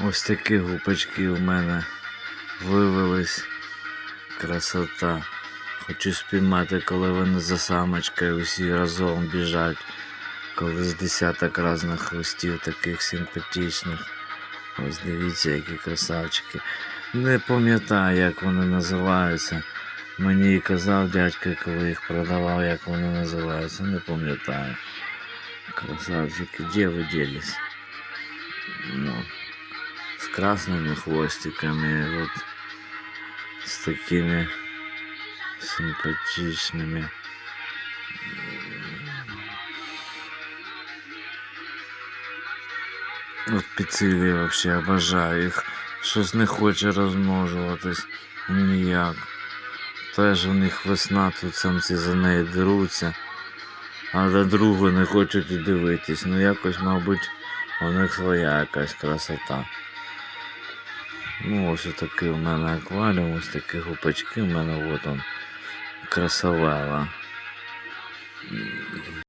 Ось такі гупачки у мене вивелись. Красота. Хочу спіймати, коли вони за самочкою усі разом біжать. Коли з десяток різних хвостів таких симпатичних. Ось дивіться, які красавчики. Не пам'ятаю, як вони називаються. Мені і казав дядько, коли їх продавав, як вони називаються. Не пам'ятаю. Красавчики, де ви ділись? Красными хвостиками, вот с такими симпатичными. От піцилі вообще обожаю їх. Щось не хоче розмножуватись ніяк. Теж у них весна, тут самці за неї деруться, а до другої не хочуть і дивитись. Ну якось, мабуть, у них своя якась красота. Ну, ось такий у мене акваріум, ось такі гупачки у мене от он красавела.